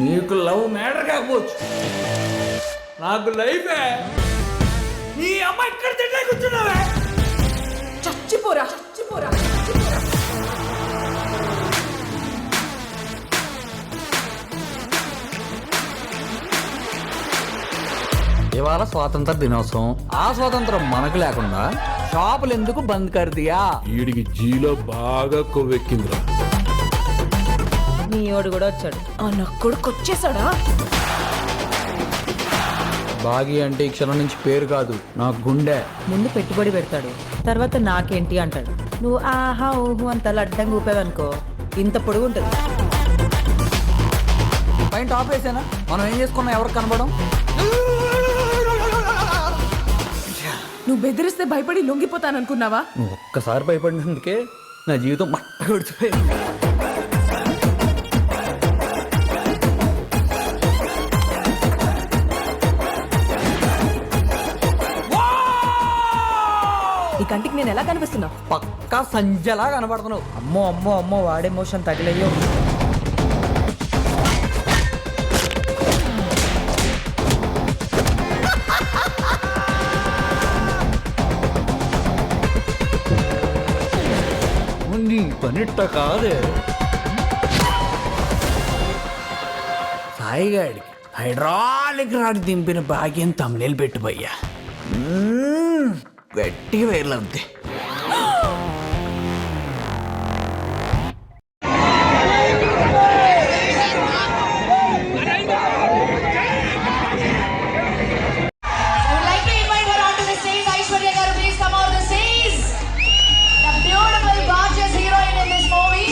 నీకు love matter కాకపోవచ్చు. నాకు లైఫే. నీ అమ్మ ఇక్కడ తింటే కూర్చున్నావే. చచ్చిపోరా చచ్చిపోరా చచ్చిపోరా. ఇవాళ స్వాతంత్ర దినోత్సవం. ఆ స్వాతంత్రం మనకు లేకుండా షాపులు ఎందుకు బంద్ కర్దియా వీడికి జీలో బాగా కొవ్వెక్కిందిరా. నీ ఓడు కూడా వచ్చాడు. ఆ నా కొడుకు వచ్చేసాడా? బాగి అంటే ఈ క్షణం నుంచి పేరు కాదు నా గుండె. ముందు పెట్టుబడి పెడతాడు తర్వాత నాకేంటి అంటాడు. నువ్వు ఆహా ఊహు అంత అడ్డంగా ఊపావనుకో ఇంత పొడుగు ఉంటుంది. పైన టాప్ వేసానా? మనం ఏం చేసుకున్నాం? ఎవరికి కనబడం నువ్వు బెదిరిస్తే భయపడి లొంగిపోతాననుకున్నావా? నువ్వు ఒక్కసారి భయపడినందుకే నా జీవితం మట్ట విడిచిపోయింది కంటికి నేను ఎలా కనిపిస్తున్నా? పక్కా సంజలా కనబడుతున్నావు. అమ్మో అమ్మో అమ్మో వాడే మోషన్ తగిలయ్యో. నీ పనిట్ట కాదే. సాయిగాడికి హైడ్రాలిక్ రాడ్ దింపిన భాగ్యం తమిళ పెట్టుబయ్యా గట్టిగా వేర్లద్ది I would like to invite her onto the stage. Aishwarya garu, please come on the stage. The beautiful, gorgeous heroine in this movie.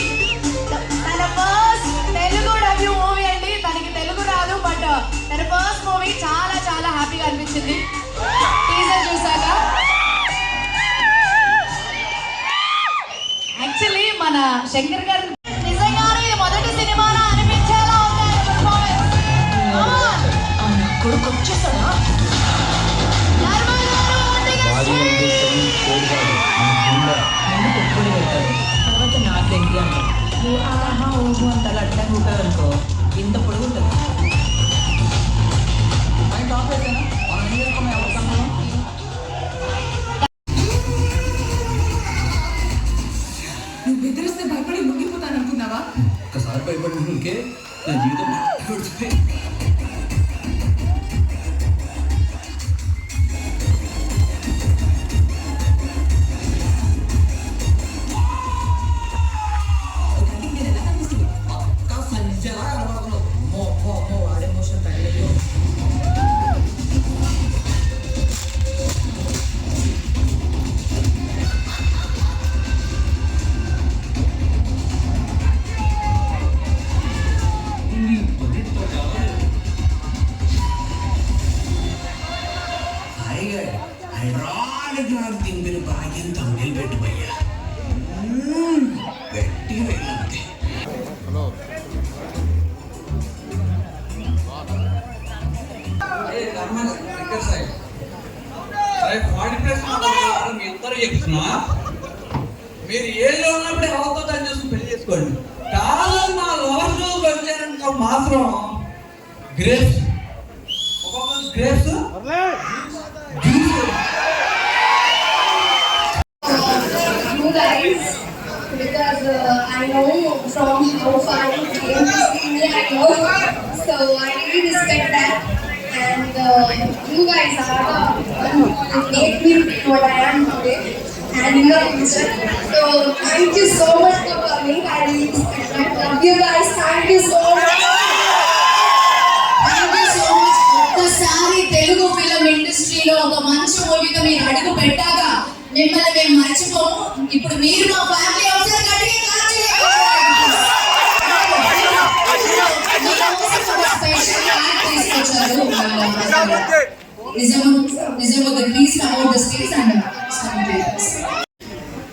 The- తన ఫస్ట్ తెలుగు డబ్ల్యూ మూవీ అండి తనకి తెలుగు రాదు బట్ తన ఫస్ట్ మూవీ చాలా చాలా హ్యాపీగా అనిపించింది శంకర్ గారిని నా హైడ్రాలిక్ రాడ్ దింపిన భాగ్యం తమిళ పెట్టుబయ్యా గట్టిగా వెళ్ళంతే మీరు ఏళ్ళు ఉన్నప్పుడే ఎవరితో దాన్ని చేసుకుని పెళ్ళి చేసుకోండి. కాదు నా లవర్ జోకి వచ్చారనుకో మాత్రం గ్రేప్స్. ఒక్కొక్క grapes. Guys because uh, I know from how far you came to see me, I know. So I really respect that. And uh, you guys are the one who made me what I am today and in the future. So thank you so much for coming. I really respect that. Love you guys. Thank you so much. మిమ్మల్ని మేము మర్చిపోము. ఇప్పుడు మీరు మా family అవసరం గట్టిగా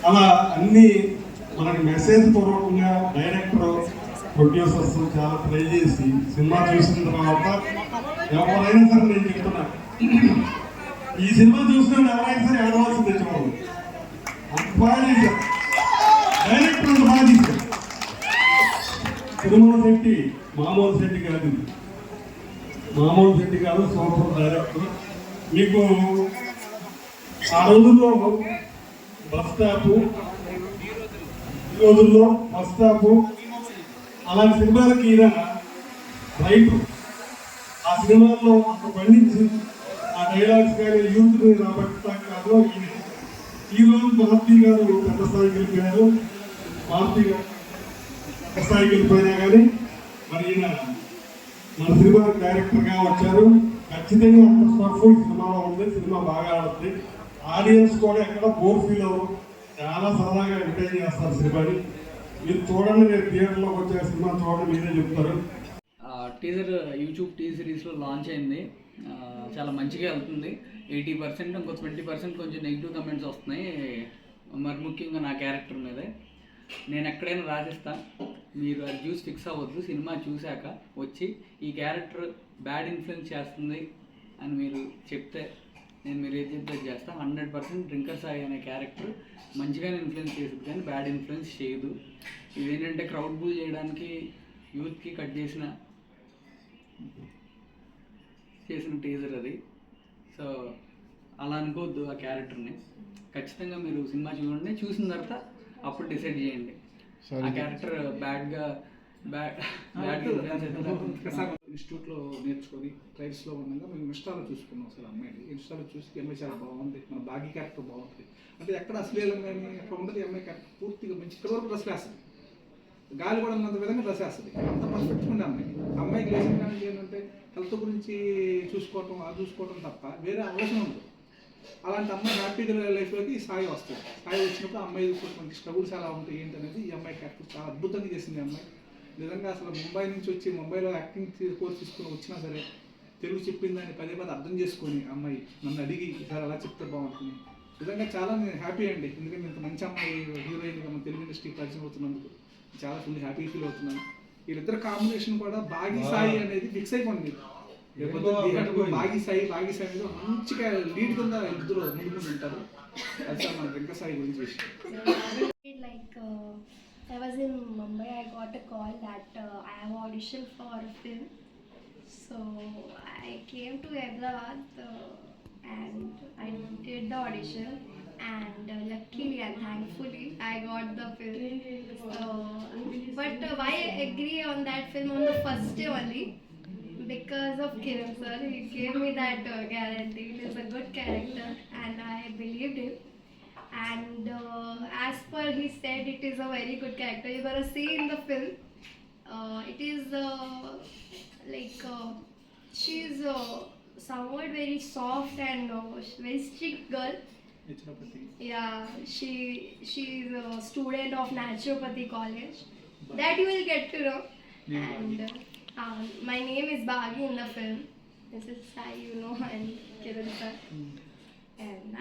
అలా అన్ని మనకి మెసేజ్ పూర్వకంగా డైరెక్టర్ ప్రొడ్యూసర్స్ చాలా ట్రై చేసి సినిమా చూసిన తర్వాత ఎవరైనా సరే నేను చెప్తున్నా. ఈ సినిమా చూసిన ఎవరైనా సరే ఏడవలసి తెచ్చుకోవాలి అంత డైరెక్టర్ అంత బాగా శెట్టి మామూలు శెట్టి కాదు. మామూలు శెట్టి కాదు సూపర్ డైరెక్టర్. మీకు ఆ రోజుల్లో బస్ స్టాప్ ఈ రోజుల్లో బస్ స్టాప్ అలాంటి సినిమాలకి ఈయన రైతు ఆ సినిమాల్లో అంత పండించి ఆ కానీ యూత్ రాబట్టడం కాదు ఈయన ఈ రోజు మారుతి గారు పెద్ద స్థాయికి వెళ్ళిపోయారు. మారుతి గారు పెద్ద స్థాయికి వెళ్ళిపోయినా కానీ మరి ఈయన మన సినిమా డైరెక్టర్గా వచ్చారు. ఖచ్చితంగా అంత స్టఫ్ సినిమాలో ఉంది. సినిమా బాగా ఆడుతుంది. ఆడియన్స్ కూడా ఎక్కడ బోర్ ఫీల్ అవ్వరు. చాలా సరదాగా ఎంటర్టైన్ చేస్తారు సినిమాని. మీరు చూడండి రేపు థియేటర్లోకి వచ్చే సినిమా చూడండి మీరే చెప్తారు. టీజర్ యూట్యూబ్ టీ సిరీస్లో లాంచ్ అయింది. చాలా మంచిగా వెళ్తుంది. ఎయిటీ పర్సెంట్ ఇంకో ట్వంటీ పర్సెంట్ కొంచెం నెగిటివ్ కమెంట్స్ వస్తున్నాయి. మరి ముఖ్యంగా నా క్యారెక్టర్ మీదే. నేను ఎక్కడైనా రాసిస్తాను మీరు అది చూసి ఫిక్స్ అవ్వద్దు. సినిమా చూశాక వచ్చి ఈ క్యారెక్టర్ బ్యాడ్ ఇన్ఫ్లుయెన్స్ చేస్తుంది అని మీరు చెప్తే నేను మీరు ఏది చెప్తే చేస్తా. హండ్రెడ్ పర్సెంట్ డ్రింకర్ సాయి అనే క్యారెక్టర్ మంచిగానే ఇన్ఫ్లుయెన్స్ చేస్తుంది కానీ బ్యాడ్ ఇన్ఫ్లుయెన్స్ చేయదు. ఇదేంటంటే క్రౌడ్ బూల్ చేయడానికి యూత్కి కట్ చేసిన చేసిన టీజర్ అది. సో అలా అనుకోవద్దు ఆ క్యారెక్టర్ని. ఖచ్చితంగా మీరు సినిమా చూడండి. చూసిన తర్వాత అప్పుడు డిసైడ్ చేయండి. ఆ క్యారెక్టర్ బ్యాడ్గా బ్యాడ్ బ్యాడ్ ఇన్స్టిట్యూట్లో నేర్చుకొని ట్రైల్స్లో ఉండగా మేము ఇన్స్టాలో చూసుకున్నాం అసలు అమ్మాయిని. ఇన్స్టాలో చూసి అమ్మాయి చాలా బాగుంది. మన బాగి క్యారెక్టర్ బాగుంది. అంటే ఎక్కడ అశ్లీలం కానీ అక్కడ ఉండదు అమ్మాయి క్యారెక్టర్. పూర్తిగా మంచి ఇక్కడ వరకు వేస్తుంది గాలి కూడా ఉన్నంత విధంగా డ్రెస్ వేస్తుంది. అంత పర్ఫెక్ట్ ఉంది అమ్మాయి. అమ్మాయికి లేచిన కానీ ఏంటంటే హెల్త్ గురించి చూసుకోవటం అది చూసుకోవటం తప్ప వేరే అవసరం ఉండదు. అలాంటి అమ్మాయి హ్యాపీగా లైఫ్లోకి సాయి వస్తుంది. సాయి వచ్చినప్పుడు అమ్మాయి కొంచెం స్ట్రగుల్స్ ఎలా ఉంటాయి ఏంటి అనేది ఈ అమ్మాయి క్యారెక్టర్ చాలా అద్భుతంగా చేసింది ఈ అమ్మాయి. నిజంగా అసలు ముంబై నుంచి వచ్చి ముంబైలో యాక్టింగ్ కోర్స్ తీసుకుని వచ్చినా సరే తెలుగు చెప్పిందని దాన్ని పదే పదే అర్థం చేసుకొని ఆ అమ్మాయి నన్ను అడిగి సార్ అలా చెప్తే బాగుంటుంది. నిజంగా చాలా నేను హ్యాపీ అండి. ఎందుకంటే ఇంత మంచి అమ్మాయి హీరోయిన్గా మన తెలుగు ఇండస్ట్రీ పరిచయం అవుతున్నందుకు. చాలా ఫుల్ హ్యాపీ ఫీల్ అవుతున్నాను. వీళ్ళిద్దరు కాంబినేషన్ కూడా బాగి సాయి అనేది ఫిక్స్ అయిపోయింది. బాగి సాయి బాగి సాయి మీద మంచిగా లీడ్ కింద ఇద్దరు ముందుకు ఉంటారు. అది సార్ మన వెంకట సాయి గురించి విషయం. Like uh, I was in Mumbai, I got a call that uh, I have audition for a film. So I came to Hyderabad uh, and I did the audition. And uh, luckily and thankfully, I got the film. So, but uh, why I agree on that film on the first day only? because of Kiran sir. He gave me that uh, guarantee. He is a good character, and I believed him. And uh, as per he said, it is a very good character. You're gonna see in the film. Uh, it is uh, like uh, is uh, somewhat very soft and uh, very strict girl naturopathy. Yeah she she's a student of naturopathy college. Bhagi. that you will get to know. Name and uh, um, my name is Bhagi in the film. This is Sai you know and Kiran sir. Mm. and